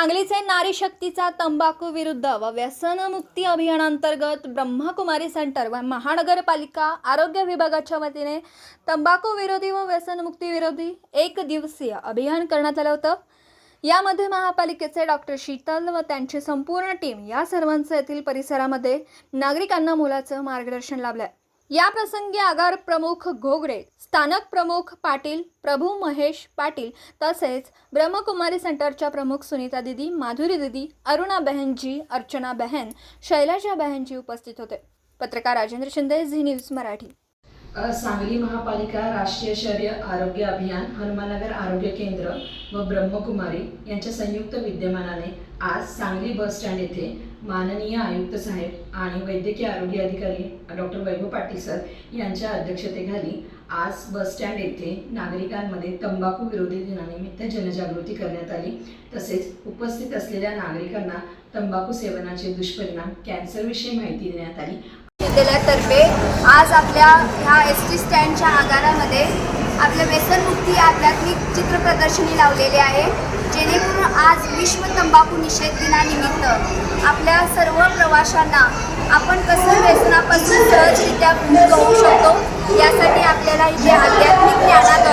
सांगलीचे नारी शक्तीचा तंबाखू विरुद्ध व व्यसनमुक्ती अभियानांतर्गत ब्रह्मकुमारी सेंटर व महानगरपालिका आरोग्य विभागाच्या वतीने तंबाखू विरोधी व व्यसनमुक्ती विरोधी एक दिवसीय अभियान करण्यात आलं होतं. यामध्ये महापालिकेचे डॉक्टर शीतल व त्यांची संपूर्ण टीम या सर्वांचं येथील परिसरामध्ये नागरिकांना मोलाचं मार्गदर्शन लाभलं आहे प्रसंगी आगार प्रमुख घोगरे स्थानक प्रमुख पाटील प्रभू महेश पाटील तसेच ब्रह्मकुमारी सेंटरच्या प्रमुख सुनीता दिदी माधुरी दिदी अरुणा बहनजी अर्चना बहन शैलाजा बहनजी उपस्थित होते. पत्रकार राजेंद्र शिंदे झी न्यूज मराठी. सांगली महापालिका राष्ट्रीय शहरी आरोग्य अभियान हनुमाननगर आरोग्य केंद्र व ब्रह्मकुमारी यांच्या संयुक्त विद्यमानाने आज सांगली बस स्टँड येथे माननीय आयुक्त साहेब आणि वैद्यकीय आरोग्य अधिकारी डॉक्टर वैभव पाटील सर यांच्या अध्यक्षतेखाली आज बस स्टँड येथे नागरिकांमध्ये तंबाखू विरोधी दिनानिमित्त जनजागृती करण्यात आली. तसेच उपस्थित असलेल्या नागरिकांना तंबाखू सेवनाचे दुष्परिणाम कॅन्सरविषयी माहिती देण्यात आली. विद्यालयातर्फे आज आपल्या ह्या एस टी स्टँडच्या आगारामध्ये आपल्या ही आध्यात्मिक चित्र प्रदर्शनी लावलेली आहे जेणेकरून आज विश्व तंबाखू निषेध दिनानिमित्त आपल्या सर्व प्रवाशांना आपण कसं व्यसनापासून सहजरित्या मुक्त होऊ शकतो यासाठी आपल्याला इथे आध्यात्मिक ज्ञानात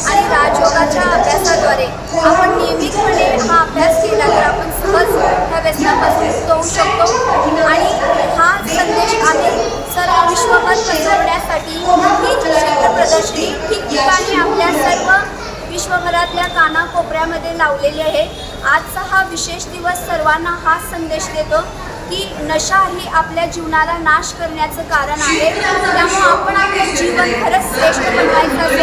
आणि राजयोगाच्या अभ्यासाद्वारे आपण नियमितपणे हा अभ्यास केला तर आपण सहज ह्या व्यसनापासून मुक्त होऊ शकतो आणि हा संदेश आम्ही सर्व विश्वभर पसरवण्यासाठी ही जी चित्र प्रदर्शनी ठिकठिकाणी आपल्या सर्व विश्वभरातल्या कानाकोपऱ्यामध्ये लावलेली आहे. आजचा हा विशेष दिवस सर्वांना हा संदेश देतो की नशा ही आपल्या जीवनाला नाश करण्याचं कारण आहे. त्यामुळं आपण आपलं जीवन खरंच श्रेष्ठ बनवायचं